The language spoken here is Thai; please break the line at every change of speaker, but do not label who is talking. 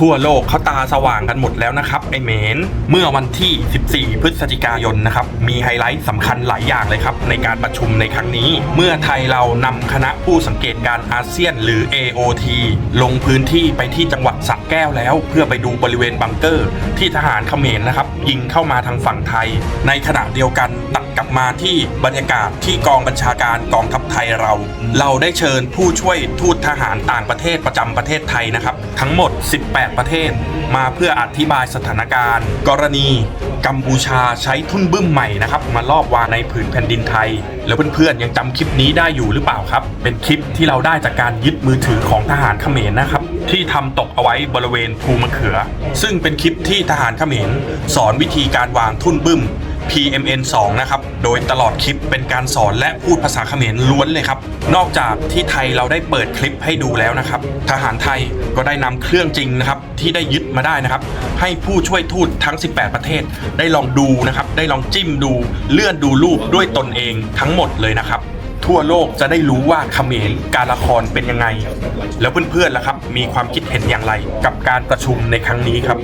ทั่วโลกเขาตาสว่างกันหมดแล้วนะครับไอเมน เมื่อวันที่ 14 พฤศจิกายนนะครับมีไฮไลท์สำคัญหลายอย่างเลยครับในการประชุมในครั้งนี้ เมื่อไทยเรานำคณะผู้สังเกตการณ์อาเซียนหรือ AOT ลงพื้นที่ไปที่จังหวัดสระแก้วแล้ว เพื่อไปดูบริเวณบังเกอร์ ที่ทหารเขมรนะครับยิงเข้ามาทางฝั่งไทย ในขณะเดียวกันตัดกลับมาที่บรรยากาศที่กองบัญชาการกองทัพไทยเรา เราได้เชิญผู้ช่วยทูตทหารต่างประเทศประจำประเทศไทยนะครับทั้งหมด 18ประเทศ มาเพื่ออธิบายสถานการณ์ กรณีกัมพูชาใช้ทุ่นบึ้มใหม่นะครับมาลอบวางในผืนแผ่นดินไทย แล้วเพื่อนๆยังจำคลิปนี้ได้อยู่หรือเปล่าครับ เป็นคลิปที่เราได้จากการยึดมือถือของทหารเขมรนะครับที่ทำตกเอาไว้บริเวณภูมะเขือ ซึ่งเป็นคลิปที่ทหารเขมรสอนวิธีการวางทุ่นบึ้ม PMN 2 นะครับ โดยตลอดคลิปเป็นการสอนและพูดภาษาเขมรล้วนเลยครับ นอกจากที่ไทยเราได้เปิดคลิปให้ดูแล้วนะครับ ทหารไทยก็ได้นำเครื่องจริงนะครับที่ได้ยึดมาได้นะครับ ให้ผู้ช่วยทูตทั้ง 18 ประเทศ ได้ลองดูนะครับ ได้ลองจิ้มดูเลื่อนดูรูปด้วยตนเองทั้งหมดเลยนะครับทั่วโลกจะได้รู้ว่าเขมรการละครเป็นยังไง แล้วเพื่อนๆล่ะครับ มีความคิดเห็นอย่างไรกับการประชุมในครั้งนี้ครับ